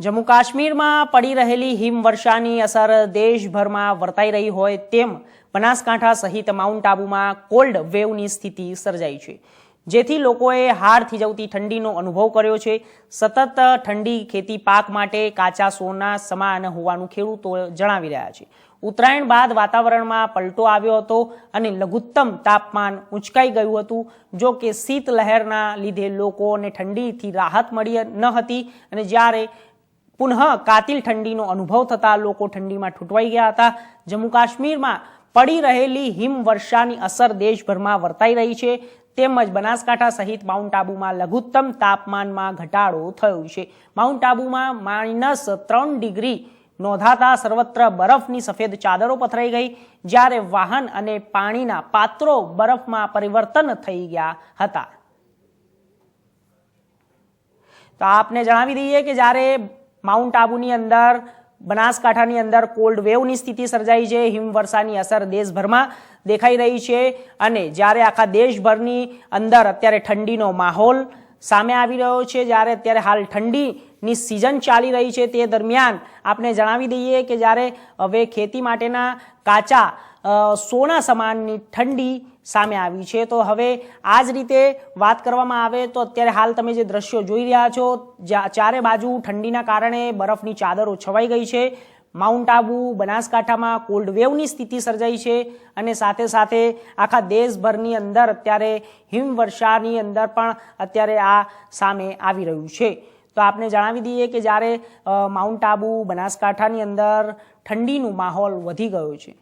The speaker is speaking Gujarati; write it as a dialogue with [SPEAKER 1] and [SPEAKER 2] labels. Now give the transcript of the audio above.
[SPEAKER 1] જમ્મુ કાશ્મીરમાં પડી રહેલી હિમવર્ષાની અસર દેશભરમાં વર્તાઈ રહી હોય તેમ બનાસકાંઠા સહિત માઉન્ટ આબુમાં કોલ્ડ વેવની સ્થિતિ સર્જાઈ છે. જેથી લોકોએ હાર થીજવતી ઠંડીનો અનુભવ કર્યો છે. સતત ઠંડી ખેતી પાક માટે કાચા સોના સમાન હોવાનું ખેડૂતો જણાવી રહ્યા છે. ઉત્તરાયણ બાદ વાતાવરણમાં પલટો આવ્યો હતો અને લઘુત્તમ તાપમાન ઉંચકાઈ ગયું હતું. જો કે શીત લહેરના લીધે લોકોને ઠંડીથી રાહત મળી ન હતી અને જ્યારે પુનઃ કાતિલ ઠંડીનો અનુભવ થતા લોકો ઠંડીમાં ઠૂંટવાઈ ગયા હતા. જમ્મુ કાશ્મીરમાં પડી રહેલી હિમવર્ષાની અસર દેશભરમાં વર્તાઈ રહી છે. તેમજ બનાસકાંઠા સહિત માઉન્ટ આબુમાં લઘુત્તમ તાપમાનમાં ઘટાડો થયો છે. માઉન્ટ આબુમાં માઇનસ ત્રણ ડિગ્રી નોંધાતા સર્વત્ર બરફની સફેદ ચાદરો પથરાઈ ગઈ, જ્યારે વાહન અને પાણીના પાત્રો બરફમાં પરિવર્તન થઈ ગયા હતા. તો આપને જણાવી દઈએ કે જ્યારે માઉન્ટ આબુની અંદર, બનાસકાંઠાની અંદર કોલ્ડ વેવની સ્થિતિ સર્જાઈ છે, હિમવર્ષાની અસર દેશભરમાં દેખાઈ રહી છે અને જ્યારે આખા દેશભરની અંદર અત્યારે ઠંડીનો માહોલ સામે આવી રહ્યો છે, જ્યારે અત્યારે હાલ ઠંડીની સિઝન ચાલી રહી છે તે દરમિયાન આપણે જણાવી દઈએ કે જ્યારે હવે ખેતી માટેના કાચા સોના સમાનની ઠંડી સામે આવી છે. તો હવે આ જ રીતે વાત કરવામાં આવે તો અત્યારે હાલ તમે જે દ્રશ્યો જોઈ રહ્યા છો ચારે બાજુ ઠંડીના કારણે બરફની ચાદરો છવાઈ ગઈ છે. માઉન્ટ આબુ, બનાસકાંઠામાં કોલ્ડ વેવની સ્થિતિ સર્જાઈ છે અને સાથે સાથે આખા દેશભરની અંદર અત્યારે હિમવર્ષાની અંદર પણ અત્યારે આ સામે આવી રહ્યું છે. તો આપને જણાવી દઈએ કે જ્યારે માઉન્ટ આબુ, બનાસકાંઠાની અંદર ઠંડીનું માહોલ વધી ગયો છે.